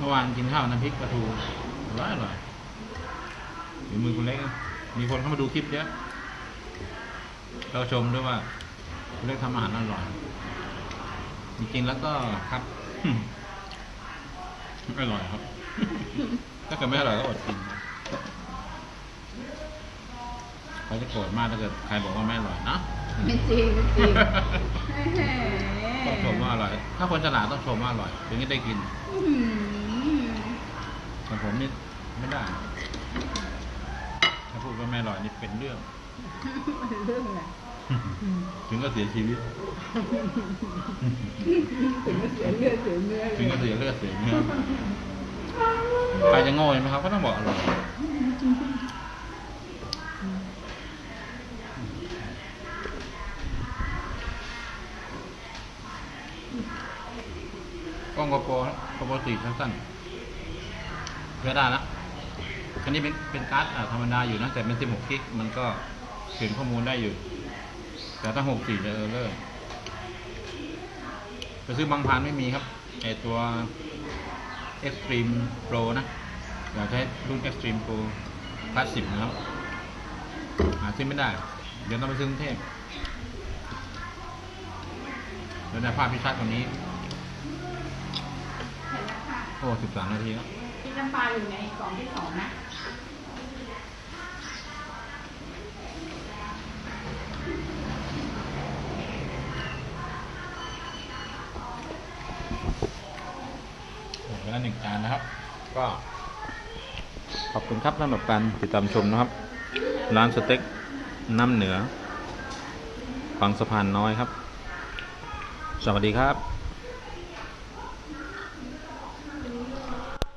มื่อวานกินข้าวน้ำพริกปลาทูอร่อยอร่อยฝีมือคุณเล็กนะมีคนเข้ามาดูคลิปเยอะเราชมด้วยว่าคุณเล็กทำอาหารอร่อย จริงๆแล้วก็ครับไม่อร่อยครับ ถ้าเกิดไม่อร่อยก็อดกินนะเขาจะโกรธมากถ้าเกิดใครบอกว่าไม่อร่อยนะไม่จริงไม่จริงแหมต้องชมว่าอร่อย ถ้าคนฉลาดต้องชมว่าอร่อยถึงจะได้กิน อื้อหือ แต่ผมนี่ ไม่ได้ ถ้าพูดว่าไม่อร่อยนี่เป็นเรื่อง มันเรื่องอะไรถึงก็เสียชีวิต ถึงก็เสียเลือดเสียเนื้อถึงก็เสียเลือดเสียเนื้อใครจะโง่ใช่ไหมครับ ก็ต้องบอกอร่อยกล้องโกโปรโกโปรสีสั้นๆเพื่อได้ละ อันนี้เป็นเป็นการ์ดอะธรรมดาอยู่นะแต่เป็น 16 กิกมันก็เขียนข้อมูลได้อยู่ แต่ถ้า 64จะเออเลอร์ไปซื้อบางพานไม่มีครับไอตัว Extreme Pro นะอยากใช้รุ่น Extreme Pro พลาสสิบนะครับ หาซื้อไม่ได้ เดี๋ยวต้องไปซื้อกรุงเทพเดี๋ยวในภาพพิชัดกว่านี้เห็นแล้วค่ะโอ้สิบสามนาทีแล้วพี่น้ำปลาอยู่ในกล่องที่สองนะ ละหนึ่งจานนะครับ ก็ขอบคุณครับสำหรับการติดตามชมนะครับ ร้านสเต็กน้ำเหนือฝั่งสะพานน้อยครับ สวัสดีครับ